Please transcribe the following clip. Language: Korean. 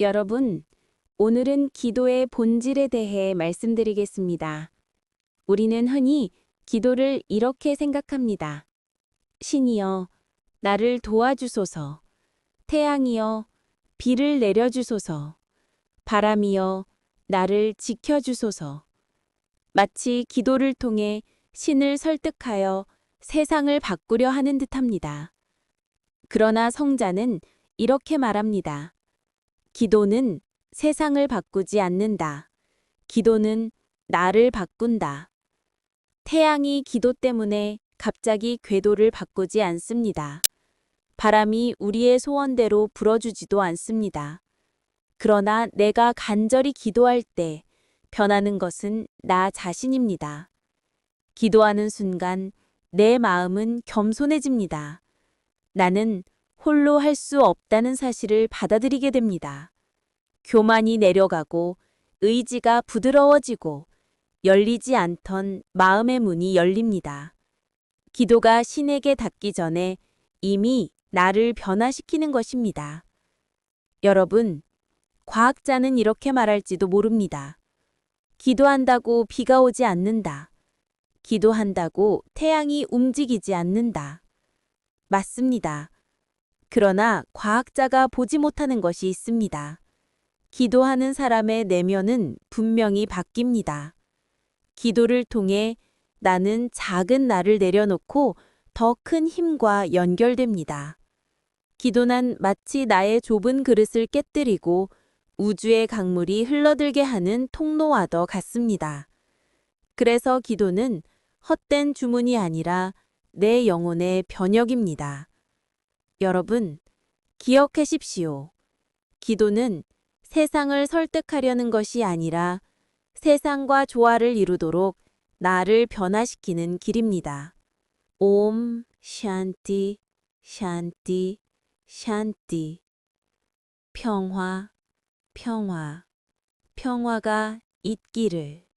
여러분, 오늘은 기도의 본질에 대해 말씀드리겠습니다. 우리는 흔히 기도를 이렇게 생각합니다. 신이여, 나를 도와주소서. 태양이여, 비를 내려주소서. 바람이여, 나를 지켜주소서. 마치 기도를 통해 신을 설득하여 세상을 바꾸려 하는 듯합니다. 그러나 성자는 이렇게 말합니다. 기도는 세상을 바꾸지 않는다. 기도는 나를 바꾼다. 태양이 기도 때문에 갑자기 궤도를 바꾸지 않습니다. 바람이 우리의 소원대로 불어주지도 않습니다. 그러나 내가 간절히 기도할 때 변하는 것은 나 자신입니다. 기도하는 순간 내 마음은 겸손해집니다. 나는 홀로 할 수 없다는 사실을 받아들이게 됩니다. 교만이 내려가고 의지가 부드러워지고 열리지 않던 마음의 문이 열립니다. 기도가 신에게 닿기 전에 이미 나를 변화시키는 것입니다. 여러분, 과학자는 이렇게 말할지도 모릅니다. 기도한다고 비가 오지 않는다. 기도한다고 태양이 움직이지 않는다. 맞습니다. 그러나 과학자가 보지 못하는 것이 있습니다. 기도하는 사람의 내면은 분명히 바뀝니다. 기도를 통해 나는 작은 나를 내려놓고 더 큰 힘과 연결됩니다. 기도는 마치 나의 좁은 그릇을 깨뜨리고 우주의 강물이 흘러들게 하는 통로와도 같습니다. 그래서 기도는 헛된 주문이 아니라 내 영혼의 변혁입니다. 여러분, 기억하십시오. 기도는 세상을 설득하려는 것이 아니라 세상과 조화를 이루도록 나를 변화시키는 길입니다. 옴, 샨티, 샨티, 샨티. 평화, 평화, 평화가 있기를.